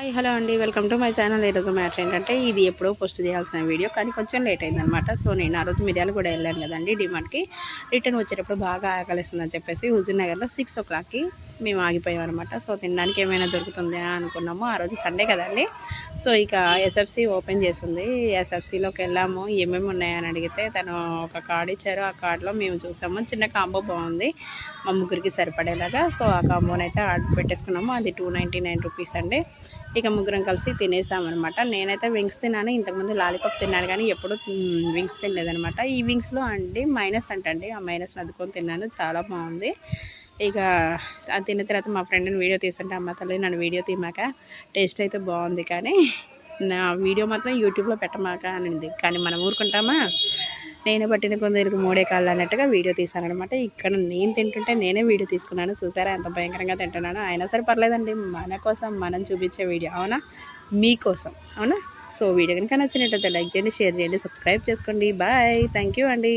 Hi hello అండి. Welcome to my channel. ఈరోజు matter ఏంటంటే ఇది ఎప్పుడో పోస్ట్ చేయాల్సిన వీడియో కానీ కొంచెం లేట్ అయిందనమాట సో నేను ఆ రోజు మిర్యాలు కూడా వెళ్ళాను కదండి డిమార్ట్కి. రిటర్న్ వచ్చేటప్పుడు బాగా ఆకలిస్తుందని చెప్పేసి హుజూర్ నగర్లో సిక్స్ ఓ క్లాక్కి మేము ఆగిపోయాం అనమాట సో తినడానికి ఏమైనా దొరుకుతుందా అనుకున్నాము. ఆ రోజు సండే కదండి. సో ఇక ఎస్ఎఫ్సి ఓపెన్ చేసింది. ఎస్ఎఫ్సిలోకి వెళ్ళాము. ఏమేమి ఉన్నాయని అడిగితే తను ఒక కార్డు ఇచ్చారు. ఆ కార్డులో మేము చూసాము. చిన్న కాంబో బాగుంది. మా ముగ్గురికి సరిపడేలాగా. సో ఆ కాంబోని అయితే ఆర్డర్ పెట్టేసుకున్నాము. అది టూ నైంటీ నైన్ రూపీస్ అండి. ఇక ముగ్గురం కలిసి తినేసామన్నమాట. నేనైతే వింగ్స్ తిన్నాను. ఇంతకుముందు లాలీపాప్ తిన్నాను కానీ ఎప్పుడు వింగ్స్ తినలేదనమాట ఈ వింగ్స్లో అండి మైనస్ అంటండి. ఆ మైనస్ అద్దుకొని తిన్నాను. చాలా బాగుంది. ఇక అది తిన్న తర్వాత మా ఫ్రెండ్ని వీడియో తీస్తుంటే అమ్మ తల్లి నన్ను వీడియో తీమాక టేస్ట్ అయితే బాగుంది కానీ నా వీడియో మాత్రం యూట్యూబ్లో పెట్టమాక అనింది. కానీ మనం ఊరుకుంటామా? నేను పట్టిన కొందరికి మూడే కాళ్ళు అన్నట్టుగా వీడియో తీశానమాట ఇక్కడ నేను తింటుంటే నేనే వీడియో తీసుకున్నాను. చూసారా? ఎంత భయంకరంగా తింటున్నాను. అయినా సరే పర్లేదండి. మన కోసం మనం చూపించే వీడియో. అవునా? మీకోసం అవునా? సో వీడియో కనుక నచ్చినట్టయితే లైక్ చేయండి షేర్ చేయండి సబ్స్క్రైబ్ చేసుకోండి. బాయ్. థ్యాంక్ యూ అండి.